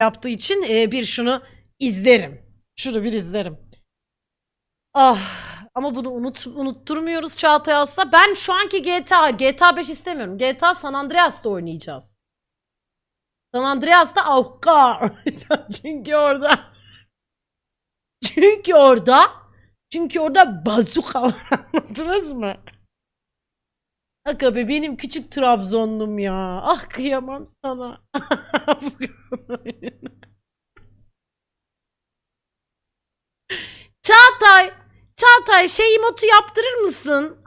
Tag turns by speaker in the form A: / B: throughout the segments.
A: yaptığı için e, bir şunu izlerim. Şunu bir izlerim. Ah ama bunu unut, unutturmuyoruz Çağatay Asla. Ben şu anki GTA, GTA 5 istemiyorum. GTA San Andreas'ta oynayacağız. San Andreas'ta Avka oynayacağız. Çünkü orada çünkü orada çünkü orada bazuka var anladınız mı? Aga be benim küçük Trabzonlum ya. Ah kıyamam sana. Çağatay, Çağatay şey emotu yaptırır mısın?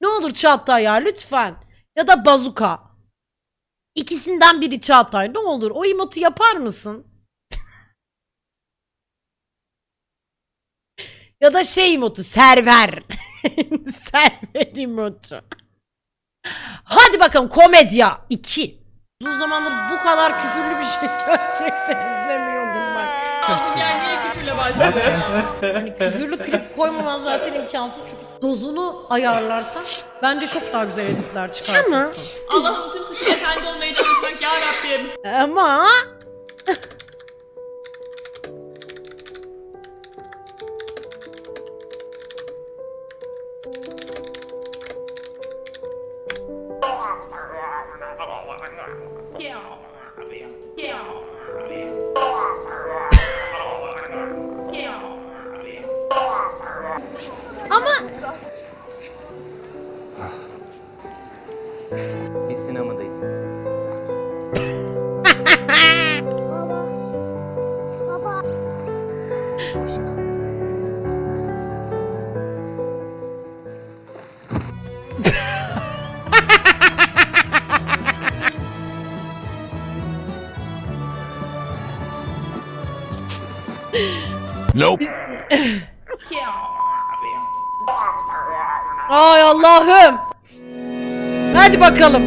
A: Ne olur Çağatay ya lütfen. Ya da bazuka. İkisinden biri Çağatay ne olur o emotu yapar mısın? Ya da şey emotu server. server emotu. Hadi bakalım komedya 2. Uzun zamandır bu kadar küfürlü bir şey gerçekten izlemiyordum ben.
B: Yani niye küfürle başladı?
A: Hani küfürlü klip koymaman zaten imkansız çünkü dozunu ayarlarsan bence çok daha güzel editler çıkartırsın.
B: Allah'ım tüm suçu efendi olmaya çalışmak ya Rabbim.
A: Ama ama
C: Biz sinemadayız.
D: Baba. Baba.
A: ay Allah'ım. Hadi bakalım.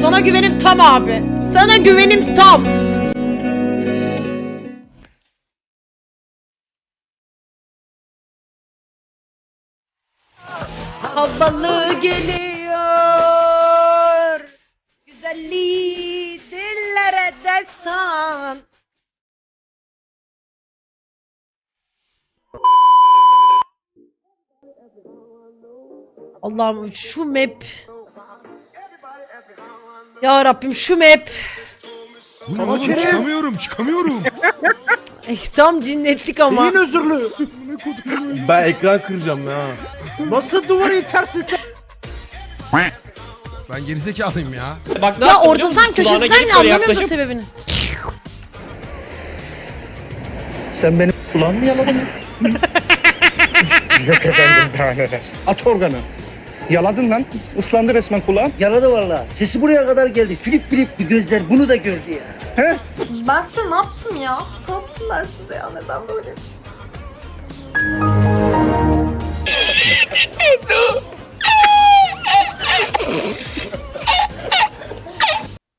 A: Sana güvenim tam abi. Sana güvenim tam. Havalı geliyor. Güzelliği dillere destan. Allah'ım şu map. Ya Rabbim şu map.
E: Bu ne oğlum çıkamıyorum çıkamıyorum.
A: Eh, tam cinnetlik ama.
F: Neyin özürlü?
G: Ben ekran kıracağım ya.
F: Nasıl duvarı itersin sen?
E: Ben gerizekalıyım ya.
H: Bak ne
A: Ya orada sen?
H: Kulağına
A: köşesinden ne
H: böyle
A: anlamıyorum da
H: yaklaşıp-
A: sebebini.
F: Sen benim kulağımı mı yaladın? Yok efendim daha neler. At organı. Yaladın lan. Islandı resmen kulağım.
I: Yaladı valla. Sesi buraya kadar geldi. Filip filip bir gözler bunu da gördü ya.
F: He?
B: Ben size ne yaptım ya? Ne yaptım ben size ya? Neden böyle?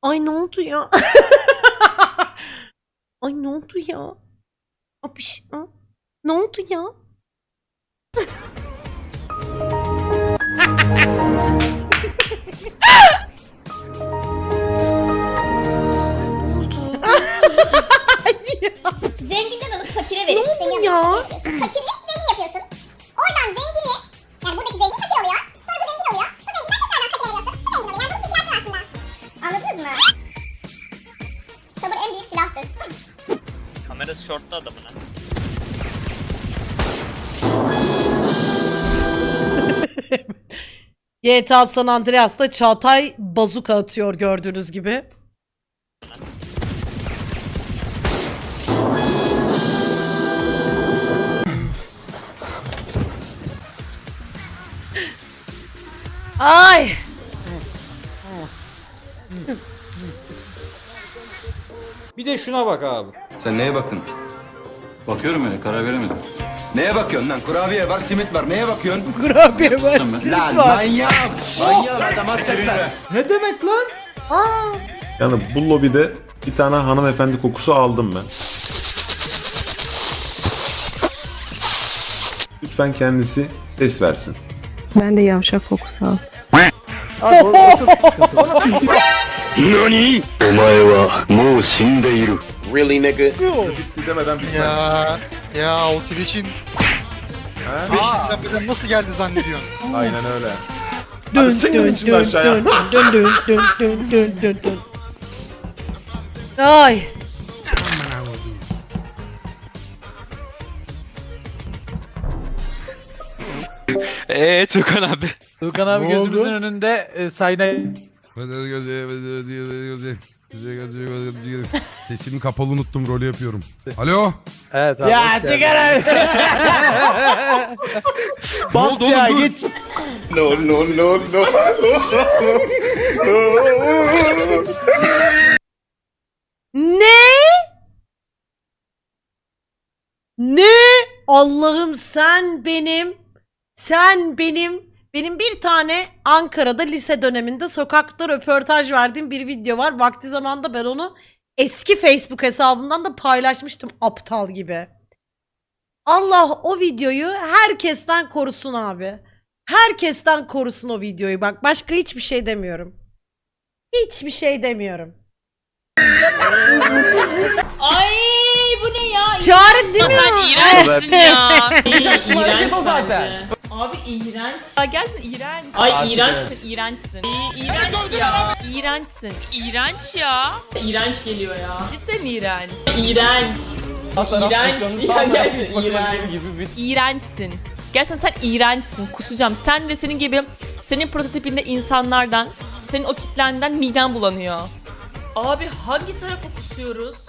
A: Ay ne oldu ya? Ay ne oldu ya? Abi ha? Ne oldu ya?
D: Zenginden alıp fakire verip
A: Ne oldu ya?
D: Fakiri
A: GTA San Andreas'ta Çağatay bazuka atıyor gördüğünüz gibi. Ay!
H: Bir de şuna bak abi.
C: Sen neye baktın? Bakıyorum öyle karar veremedim. Neye bakıyorsun lan? Kurabiye var, simit var. Neye bakıyorsun?
A: Kurabiye var,
C: Lan
A: simit var.
C: manyak! Manyak adam hasretler.
F: Ne demek lan?
J: Yani bu lobide bir tane hanımefendi kokusu aldım ben. Lütfen kendisi ses versin.
B: Ben de yavşak kokusu aldım.
F: Abi o, o çok sıkıntı.
C: Really nigga?
J: Bitti demeden bitmez.
F: Ya ya o Twitch'in
J: Ha?
F: 500'den beri nasıl geldi zannediyorsun?
J: Aynen öyle.
A: Dön
J: Hadi
A: dön dön
J: aşağıya.
A: dön dön dön dön dön dön dön dön. Ay.
H: Eee Tukan abi.
G: Tukan abi
E: Ne oldu?
G: gözümüzün önünde e, sayna
E: Sesimi kapalı unuttum rolü yapıyorum. Alo.
G: Evet abi.
H: Ya abi.
G: Bas
E: oldu
G: ya
E: oğlum, dur.
G: geç.
C: No no no no.
A: Ne? Ne? Allah'ım sen benim sen benim benim bir tane Ankara'da lise döneminde sokakta röportaj verdiğim bir video var. Vakti zamanda ben onu eski Facebook hesabımdan da paylaşmıştım aptal gibi. Allah o videoyu herkesten korusun abi. Herkesten korusun o videoyu. Bak başka hiçbir şey demiyorum. Hiçbir şey demiyorum.
B: Ay bu ne ya?
A: Çağrı değil mi?
B: Sen iğrençsin ya.
H: Yapacaksın
B: İğrenç
H: hareket o
B: bence.
H: zaten.
B: Abi iğrenç. Ya gerçekten iğrenç. Ay iğrençsin, iğrençsin. İ- İğrenç ya. İğrençsin. İğrenç ya. İğrenç geliyor ya. Cidden iğrenç. İğrenç. İğrenç. Ya gerçekten iğrenç. İğrençsin. Gerçekten sen iğrençsin. Kusacağım. Sen ve senin gibi senin prototipinde insanlardan, senin o kitlenden midem bulanıyor. Abi hangi tarafa kusuyoruz?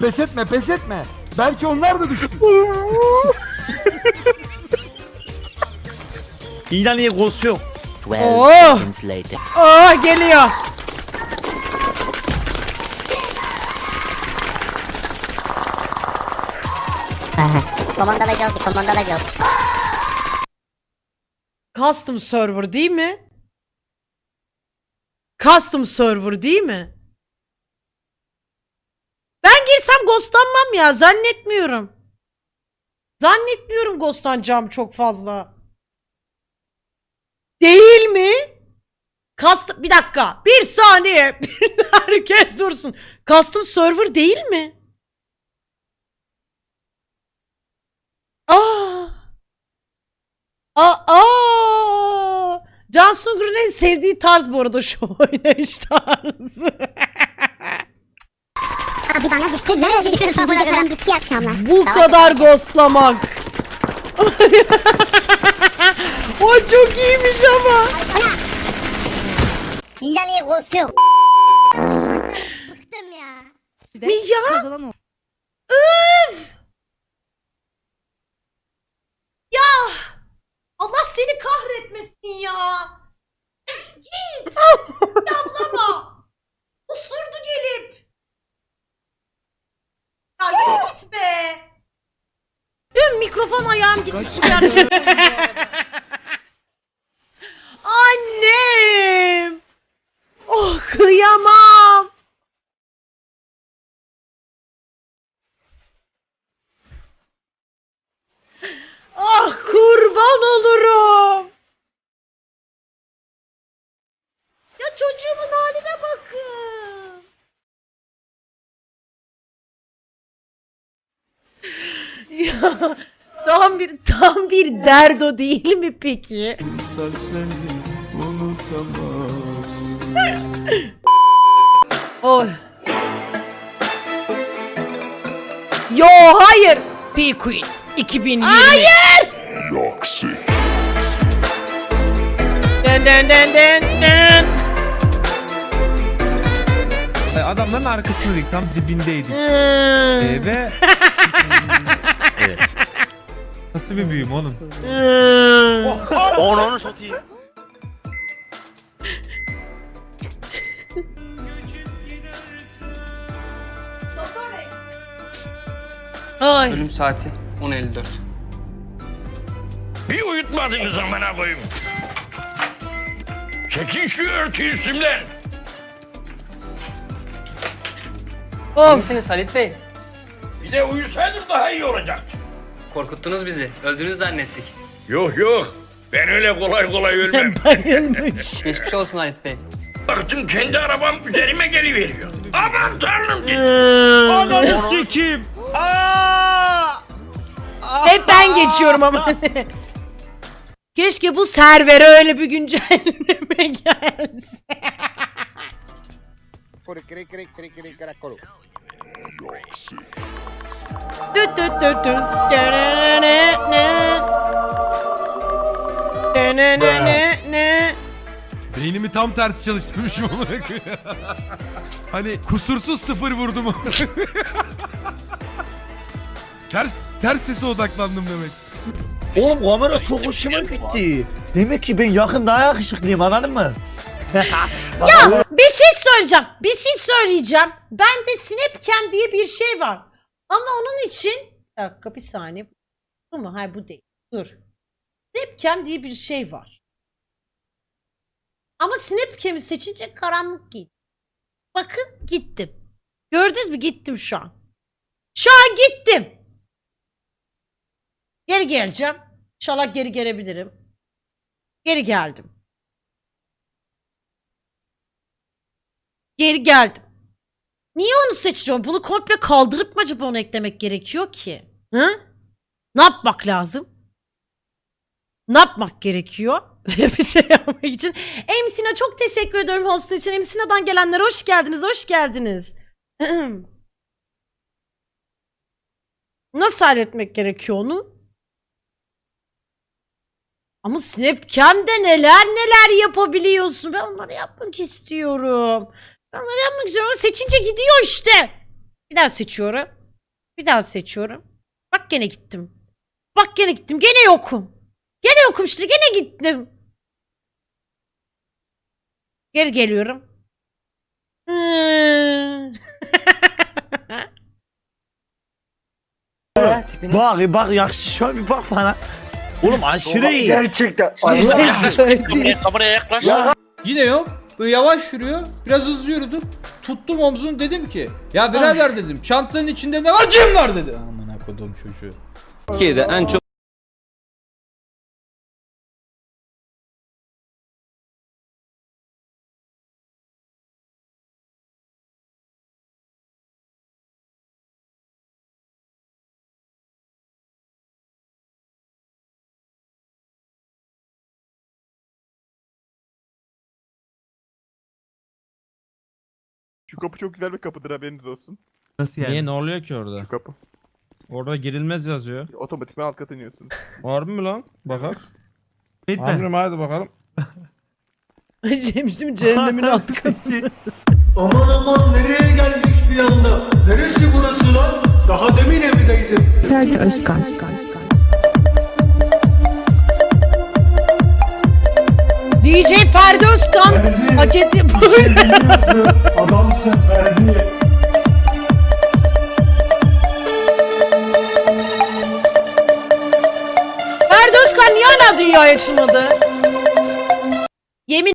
F: Pes etme pes etme. Belki onlar da düştü.
I: İlan niye kosuyor?
A: Oh! Oh geliyor.
D: Komandala geldi, komandala geldi.
A: Custom server değil mi? Custom server değil mi? Ben girsem ghostlanmam ya zannetmiyorum. Zannetmiyorum ghostlanacağım çok fazla. Değil mi? Custom bir dakika. Bir saniye. Herkes dursun. Custom server değil mi? Aa! Aa! aa! Can Sungur'un en sevdiği tarz bu arada şu oynayış tarzı.
D: Abi bana bitti. Nereye gidiyorsun? Burada kadar bitti akşamlar.
A: bu kadar ghostlamak. o çok iyiymiş ama.
D: İlan niye? Bıktım ya.
A: Mi Ya! Allah seni kahretmesin ya. Öf, Git. Yablama. Usurdu gelip. Ya yürü git be. Mikrofon ayağım gerçekten. Annem. Oh kıyamam. Ah kurban olurum. Ya çocuğumun haline bakın. Ya tam bir tam bir derdo değil mi peki? Oy. Yo hayır. P-Queen 2020. Hayır. Dın dın dın dın dın.
G: Adamların arkasındaydık tam dibindeydik.
A: Hmm.
G: Ee, ve... Nasıl bir büyüm oğlum?
A: Hmm.
I: Onu satayım.
A: Ay.
H: Ölüm saati 10.54.
K: Bir uyutmadınız amına koyayım. Çekin şu örtü üstümden.
A: Of.
H: Misiniz Halit Bey?
K: Bir de uyusaydım daha iyi olacak.
H: Korkuttunuz bizi. Öldüğünüzü zannettik.
K: Yok yok. Ben öyle kolay kolay ölmem.
A: Bayılmış.
H: Geçmiş olsun Halit Bey.
K: Baktım kendi arabam üzerime geliveriyor. Aman tanrım dedim.
G: Ananı sikeyim.
A: Hep ben geçiyorum ama. Keşke bu servere öyle bir güncelleme gelse. Düt düt düt düt. Dönene ne. Dönene ne ne.
E: Beynimi tam tersi çalıştırmışım ama. hani kusursuz sıfır vurdum. ters ters sese odaklandım demek.
I: Oğlum kamera çok hoşuma gitti. Demek ki ben yakın daha yakışıklıyım anladın mı?
A: Şey söyleyeceğim. Bir şey söyleyeceğim. Bende Snapcam diye bir şey var. Ama onun için bir dakika bir saniye. Bu mu? Hayır bu değil. Dur. Snapcam diye bir şey var. Ama Snapcam'i seçince karanlık gitti. Bakın gittim. Gördünüz mü? Gittim şu an. Şu an gittim. Geri geleceğim. İnşallah geri gelebilirim. Geri geldim. Geri geldim. Niye onu seçiyorum? Bunu komple kaldırıp mı acaba onu eklemek gerekiyor ki? Hı? Ne yapmak lazım? Ne yapmak gerekiyor? Böyle bir şey yapmak için. Emsina çok teşekkür ediyorum host için. Emsina'dan gelenler hoş geldiniz, hoş geldiniz. Nasıl halletmek gerekiyor onu? Ama Snapcam'de neler neler yapabiliyorsun. Ben onları yapmak istiyorum. Ben onları yapmak istiyorum seçince gidiyor işte. Bir daha seçiyorum. Bir daha seçiyorum. Bak gene gittim. Bak gene gittim. Gene yokum. Gene yokum işte. Gene gittim. Geri geliyorum.
I: Bak bak yakışıyor bir bak bana. Oğlum aşırı iyi.
F: Gerçekten.
H: Kameraya yaklaş.
G: Yine yok. Böyle yavaş yürüyor. Biraz hızlı yürüdüm. Tuttum omzunu dedim ki. Ya birader dedim. Çantanın içinde ne var? Cin var dedi. Aman kodum çocuğu.
H: Türkiye'de en çok
F: Şu kapı çok güzel bir kapıdır haberiniz olsun.
G: Nasıl yani?
L: Niye ne oluyor ki orada?
F: Şu kapı.
L: Orada girilmez yazıyor.
F: Otomatikman alt kata iniyorsun.
L: Harbi mi lan? Bakak. Harbi mi? Hadi bakalım.
A: Cemşim cehennemin altı katı.
F: Aman aman nereye geldik bir anda? Neresi burası lan? Daha demin evdeydim.
B: Ferdi Özkan.
A: DJ Ferdi Özkan paket yapıyor.
F: Adamsın Ferdi.
A: Ferdi niye hala dünyaya açılmadı?